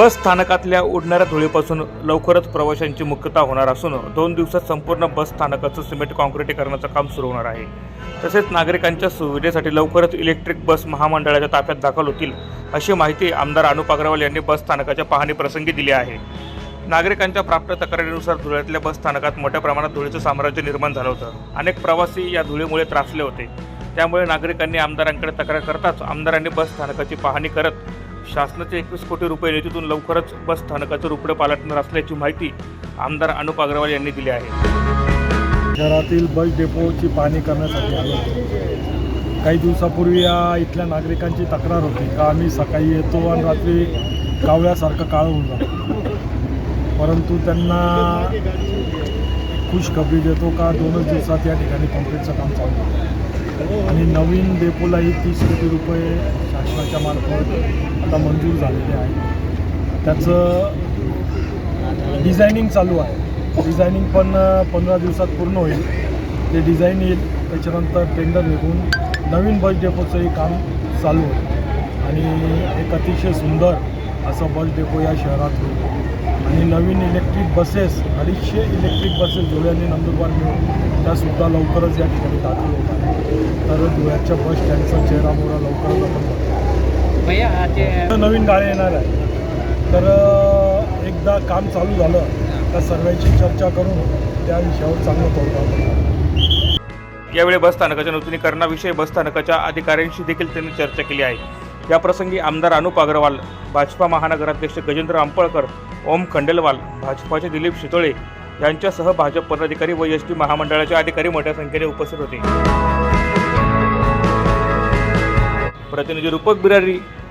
बस स्थानकातल्या उडणाऱ्या धुळीपासून लवकरच प्रवाशांची मुक्तता होणार असून दोन दिवसात संपूर्ण बस स्थानकाचं सिमेंट काँक्रिटीकरणाचं काम सुरू होणार आहे. तसेच नागरिकांच्या सुविधेसाठी लवकरच इलेक्ट्रिक बस महामंडळाच्या ताफ्यात दाखल होतील अशी माहिती आमदार अनुप अग्रवाल यांनी बस स्थानकाच्या पाहणी प्रसंगी दिली आहे. नागरिकांच्या प्राप्त तक्रारीनुसार धुळ्यातल्या बस स्थानकात मोठ्या प्रमाणात धुळीचं साम्राज्य निर्माण झालं होतं. अनेक प्रवासी या धुळीमुळे त्रासले होते. त्यामुळे नागरिकांनी आमदारांकडे तक्रार करताच आमदारांनी बस स्थानकाची पाहणी करत शासनाचे एकवीस कोटी रुपये निधीतून लवकरच बस स्थानकाचं रुपडे पालटणार असल्याची माहिती आमदार अनुप अग्रवाल यांनी दिली आहे. शहरातील बस डेपोची पाहणी करण्यासाठी आलो. काही दिवसापूर्वी या इथल्या नागरिकांची तक्रार होती का आम्ही सकाळी येतो आणि रात्री कावळ्यासारखं काळ होऊन जातो. परंतु त्यांना खुशखबरी देतो का दोनच दिवसात या ठिकाणी कॉन्क्रीटचं काम चालू आणि नवीन डेपोलाही तीस कोटी रुपये शासनाच्या मार्फत आता मंजूर झालेले आहे. त्याचं डिझायनिंग चालू आहे. डिझायनिंग पण पंधरा दिवसात पूर्ण होईल. ते डिझाईन येईल. त्याच्यानंतर टेंडर निघून नवीन बस डेपोचंही काम चालू होईल. आणि एक अतिशय सुंदर असं बस डेपो या शहरात होईल. आणि नवीन इलेक्ट्रिक बसेस अडीचशे इलेक्ट्रिक बसेस धुळ्याने नंदुरबार मिळून त्यासुद्धा लवकरच या ठिकाणी दाखल होत आहे तर धुळ्याच्या बस स्टँडचा चेहरा मोहरा लवकरच आपण नवीन गाड्या येणार आहे. तर एकदा काम चालू झालं तर सर्वांची चर्चा करून त्या विषयावर चांगलं तोडगा. यावेळी बस स्थानकाच्या नूतनीकरणाविषयी बस स्थानकाच्या अधिकाऱ्यांशी देखील त्यांनी चर्चा केली आहे. या प्रसंगी आमदार अनुप अग्रवाल भाजपा महानगराध्यक्ष गजेंद्र आंपळकर ओम खंडेलवाल भाजपाचे दिलीप शितोळे यांच्यासह भाजप पदाधिकारी व एस टी महामंडळाचे अधिकारी मोठ्या संख्येने उपस्थित होते. प्रतिनिधी रूपक बिरारी